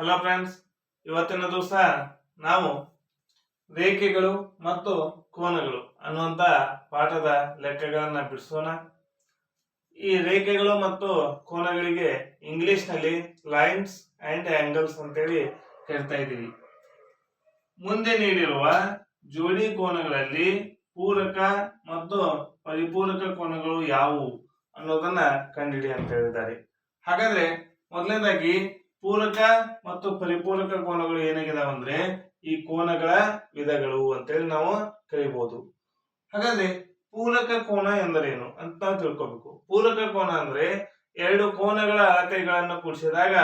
Hello friends ಇವತ್ತಿನ ದಿವಸ ನಾವು ರೇಖೆಗಳು ಮತ್ತು ಕೋನಗಳು ಅನ್ನುವಂತ ಪಾಠದ ಲೆಕ್ಕಗಳನ್ನ ಬಿಡಿಸೋಣ. ಈ ರೇಖೆಗಳು ಮತ್ತು ಕೋನಗಳಿಗೆ ಇಂಗ್ಲಿಷ್ನಲ್ಲಿ ಲೈನ್ಸ್ ಅಂಡ್ ಆಂಗಲ್ಸ್ ಅಂತೇಳಿ ಹೇಳ್ತಾ ಇದ್ದೀವಿ. ಮುಂದೆ ನೀಡಿರುವ ಜೋಡಿ ಕೋನಗಳಲ್ಲಿ ಪೂರಕ ಮತ್ತು ಪರಿಪೂರಕ ಕೋನಗಳು ಯಾವುವು ಅನ್ನೋದನ್ನ ಕಂಡಿಡಿ ಅಂತ ಹೇಳಿದ್ದಾರೆ. ಹಾಗಾದ್ರೆ ಮೊದಲನೇದಾಗಿ ಪೂರಕ ಮತ್ತು ಪರಿಪೂರಕ ಕೋನಗಳು ಏನಾಗಿದಾವ ಅಂದ್ರೆ ಈ ಕೋನಗಳ ವಿಧಗಳು ಅಂತೇಳಿ ನಾವು ಕರಿಬಹುದು ಹಾಗಾದ್ರೆ ಪೂರಕ ಕೋನ ಎಂದರೇನು ಅಂತ ನಾವು ತಿಳ್ಕೊಬೇಕು. ಪೂರಕ ಕೋನ ಅಂದ್ರೆ ಎರಡು ಕೋನಗಳ ಅಳತೆಗಳನ್ನು ಕೂಡಿಸಿದಾಗ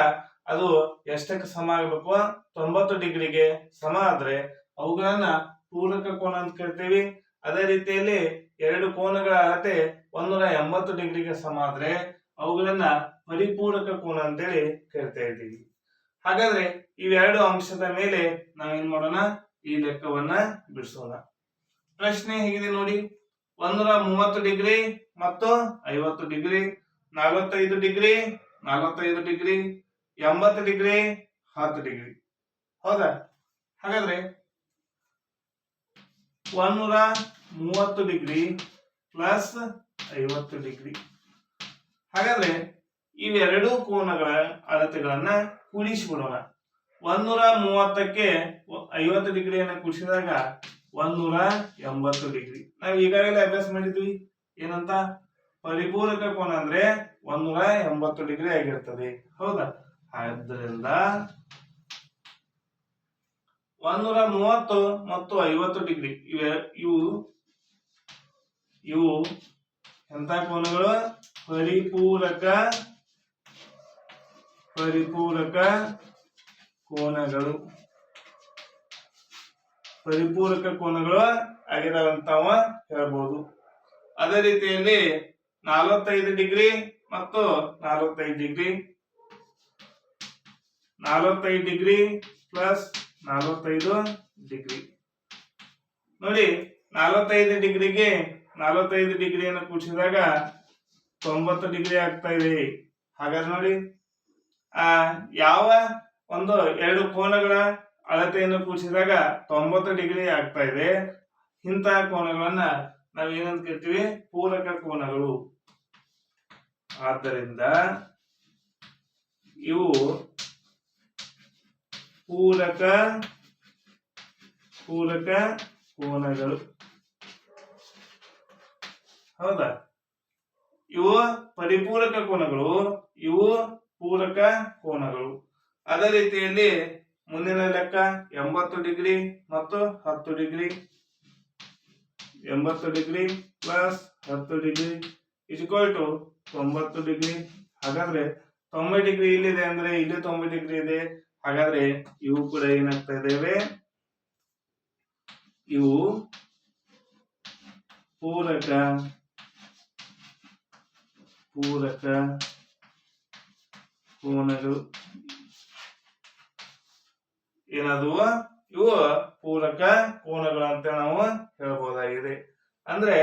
ಅದು ಎಷ್ಟಕ್ಕೆ ಸಮ ಆಗಬೇಕು? ತೊಂಬತ್ತು ಡಿಗ್ರಿಗೆ ಸಮ ಆದ್ರೆ ಅವುಗಳನ್ನ ಪೂರಕ ಕೋನ ಅಂತ ಕರಿತೀವಿ. ಅದೇ ರೀತಿಯಲ್ಲಿ ಎರಡು ಕೋನಗಳ ಅಳತೆ ಒಂದೂರ ಎಂಬತ್ತು ಡಿಗ್ರಿಗೆ ಸಮ ಆದ್ರೆ ಅವುಗಳನ್ನ ಪರಿಪೂರಕ ಕೋನ ಅಂತೇಳಿ ಕರಿತಾ ಇದ್ದೀವಿ. ಹಾಗಾದ್ರೆ ಇವೆರಡು ಅಂಶದ ಮೇಲೆ ನಾವೇನ್ ಮಾಡೋಣ? ಈ ಲೆಕ್ಕವನ್ನ ಬಿಡಿಸೋಣ. ಪ್ರಶ್ನೆ ಹೇಗಿದೆ ನೋಡಿ. ಒಂದೂರ ಮೂವತ್ತು ಡಿಗ್ರಿ ಮತ್ತು ಐವತ್ತು ಡಿಗ್ರಿ, ನಲವತ್ತೈದು ಡಿಗ್ರಿ ನಲವತ್ತೈದು ಡಿಗ್ರಿ, ಎಂಬತ್ತು ಡಿಗ್ರಿ, ಹತ್ತು ಡಿಗ್ರಿ. ಹೌದಾ? ಹಾಗಾದ್ರೆ ಒಂದೂರ ಮೂವತ್ತು ಡಿಗ್ರಿ ಪ್ಲಸ್ ಐವತ್ತು ಡಿಗ್ರಿ. ಹಾಗಾದ್ರೆ ಇವೆರಡೂ ಕೋನಗಳ ಅಳತೆಗಳನ್ನ ಕೂಡಿಸಿಬಿಡೋಣ. ಒಂದೂರ ಮೂವತ್ತಕ್ಕೆ ಐವತ್ತು ಡಿಗ್ರಿಯನ್ನು ಕೂಡಿಸಿದಾಗ ಒಂದೂರ ಎಂಬತ್ತು ಡಿಗ್ರಿ. ನಾವು ಈಗಾಗಲೇ ಅಭ್ಯಾಸ ಮಾಡಿದ್ವಿ. ಏನಂತ? ಪರಿಪೂರಕ ಕೋನ ಅಂದ್ರೆ ಒಂದೂರ ಎಂಬತ್ತು ಡಿಗ್ರಿ ಆಗಿರ್ತದೆ. ಹೌದಾ? ಆದ್ದರಿಂದ ಒಂದೂರ ಮೂವತ್ತು ಮತ್ತು ಐವತ್ತು ಡಿಗ್ರಿ ಇವೆ. ಇವು ಇವು ಎಂತ ಕೋನಗಳು? ಪರಿಪೂರಕ ಪರಿಪೂರಕ ಕೋನಗಳು. ಪರಿಪೂರಕ ಕೋನಗಳು ಆಗಿದಾವಂತಾವ ಹೇಳ್ಬೋದು ಅದೇ ರೀತಿಯಲ್ಲಿ ನಲವತ್ತೈದು ಡಿಗ್ರಿ ಮತ್ತು ನಾಲ್ವತ್ತೈದು ಡಿಗ್ರಿ. ನಾಲ್ವತ್ತೈದು ಡಿಗ್ರಿ ಪ್ಲಸ್ ನಾಲ್ವತ್ತೈದು ಡಿಗ್ರಿ. ನೋಡಿ, ನಾಲ್ವತ್ತೈದು ಡಿಗ್ರಿಗೆ ನಾಲ್ವತ್ತೈದು ಡಿಗ್ರಿಯನ್ನು ಕೂಡಿಸಿದಾಗ ತೊಂಬತ್ತು ಡಿಗ್ರಿ ಆಗ್ತಾ ಇದೆ. ಹಾಗಾದ್ರೆ ನೋಡಿ ಯಾವ ಒಂದು ಎರಡು ಕೋನಗಳ ಅಳತೆಯನ್ನು ಕೂಡಿಸಿದಾಗ ತೊಂಬತ್ತು ಡಿಗ್ರಿ ಆಗ್ತಾ ಇದೆ. ಇಂತಹ ಕೋನಗಳನ್ನ ಏನಂತ ಕರಿತೀವಿ? ಪೂರಕ ಕೋನಗಳು. ಆದ್ದರಿಂದ ಇವು ಪೂರಕ ಪೂರಕ ಕೋನಗಳು. ಹೌದಾ? ಇವು ಪರಿಪೂರಕ ಕೋನಗಳು. ಇವು ಪೂರಕ ಕೋನಗಳು. ಅದೇ ರೀತಿಯಲ್ಲಿ ಮುಂದಿನ ಲೆಕ್ಕ ಎಂಬತ್ತು ಡಿಗ್ರಿ ಮತ್ತು ಹತ್ತು ಡಿಗ್ರಿ. ಎಂಬತ್ತು ಡಿಗ್ರಿ ಪ್ಲಸ್ ಹತ್ತು ಡಿಗ್ರಿ ಇಸ್ಕೊಲ್ ಟು ತೊಂಬತ್ತು ಡಿಗ್ರಿ. ಹಾಗಾದ್ರೆ ತೊಂಬತ್ತು ಡಿಗ್ರಿ ಇಲ್ಲಿದೆ ಅಂದ್ರೆ ಇಲ್ಲಿ ತೊಂಬತ್ತು ಡಿಗ್ರಿ ಇದೆ. ಹಾಗಾದ್ರೆ ಇವು ಕೂಡ ಏನಾಗ್ತಾ ಇದ್ದೇವೆ ಇವು ಪೂರಕ ಪೂರಕ ಕೋನಗಳು ಏನಾದವು ಇವು ಪೂರಕ ಕೋನಗಳು ಅಂತ ನಾವು ಹೇಳ್ಬೋದಾಗಿದೆ. ಅಂದ್ರೆ,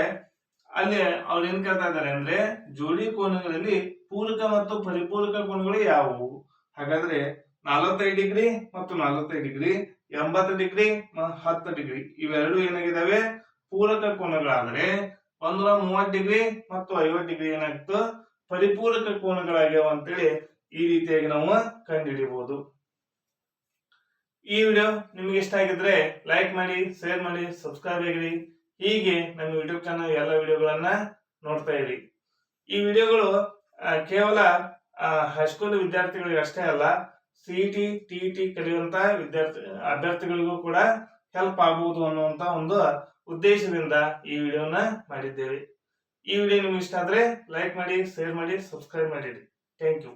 ಅಲ್ಲಿ ಅವ್ರು ಏನ್ ಕೇಳ್ತಾ ಇದ್ದಾರೆ ಅಂದ್ರೆ, ಜೋಡಿ ಕೋನಗಳಲ್ಲಿ ಪೂರಕ ಮತ್ತು ಪರಿಪೂರಕ ಕೋನಗಳು ಯಾವುವು? ಹಾಗಾದ್ರೆ ನಲವತ್ತೈದು ಡಿಗ್ರಿ ಮತ್ತು ನಲವತ್ತೈದು ಡಿಗ್ರಿ, ಎಂಬತ್ತು ಡಿಗ್ರಿ ಹತ್ತು ಡಿಗ್ರಿ, ಇವೆರಡು ಏನಾಗಿದಾವೆ ಪೂರಕ ಕೋನಗಳಾದ್ರೆ ಒಂದೂರ ಮೂವತ್ತು ಡಿಗ್ರಿ ಮತ್ತು ಐವತ್ತು ಡಿಗ್ರಿ ಏನಾಗ್ತು? ಪರಿಪೂರಕ ಕೋನಗಳಾಗ್ಯಾವ ಅಂತೇಳಿ ಈ ರೀತಿಯಾಗಿ ನಾವು ಕಂಡುಹಿಡಿಯಬಹುದು. ಈ ವಿಡಿಯೋ ನಿಮ್ಗೆ ಇಷ್ಟ ಆಗಿದ್ರೆ ಲೈಕ್ ಮಾಡಿ ಶೇರ್ ಮಾಡಿ ಸಬ್ಸ್ಕ್ರೈಬ್ ಆಗಿರಿ. ಹೀಗೆ ನಮ್ಮ ಯೂಟ್ಯೂಬ್ ಚಾನಲ್ ಎಲ್ಲ ವಿಡಿಯೋಗಳನ್ನ ನೋಡ್ತಾ ಇರಿ. ಈ ವಿಡಿಯೋಗಳು ಕೇವಲ ಹೈಸ್ಕೂಲ್ ವಿದ್ಯಾರ್ಥಿಗಳಿಗೆ ಅಷ್ಟೇ ಅಲ್ಲ ಸಿಇಟಿ ಟಿ ಟಿ ಕಲಿಯುವಂತ ವಿದ್ಯಾರ್ಥಿ, ಅಭ್ಯರ್ಥಿಗಳಿಗೂ ಕೂಡ ಹೆಲ್ಪ್ ಆಗಬಹುದು ಅನ್ನುವಂತ ಒಂದು ಉದ್ದೇಶದಿಂದ ಈ ವಿಡಿಯೋನ ಮಾಡಿದ್ದೇವೆ. ಈ ವಿಡಿಯೋ ನಿಮ್ಗೆ ಇಷ್ಟ ಆದ್ರೆ ಲೈಕ್ ಮಾಡಿ ಶೇರ್ ಮಾಡಿ ಸಬ್ಸ್ಕ್ರೈಬ್ ಮಾಡಿರಿ. Thank you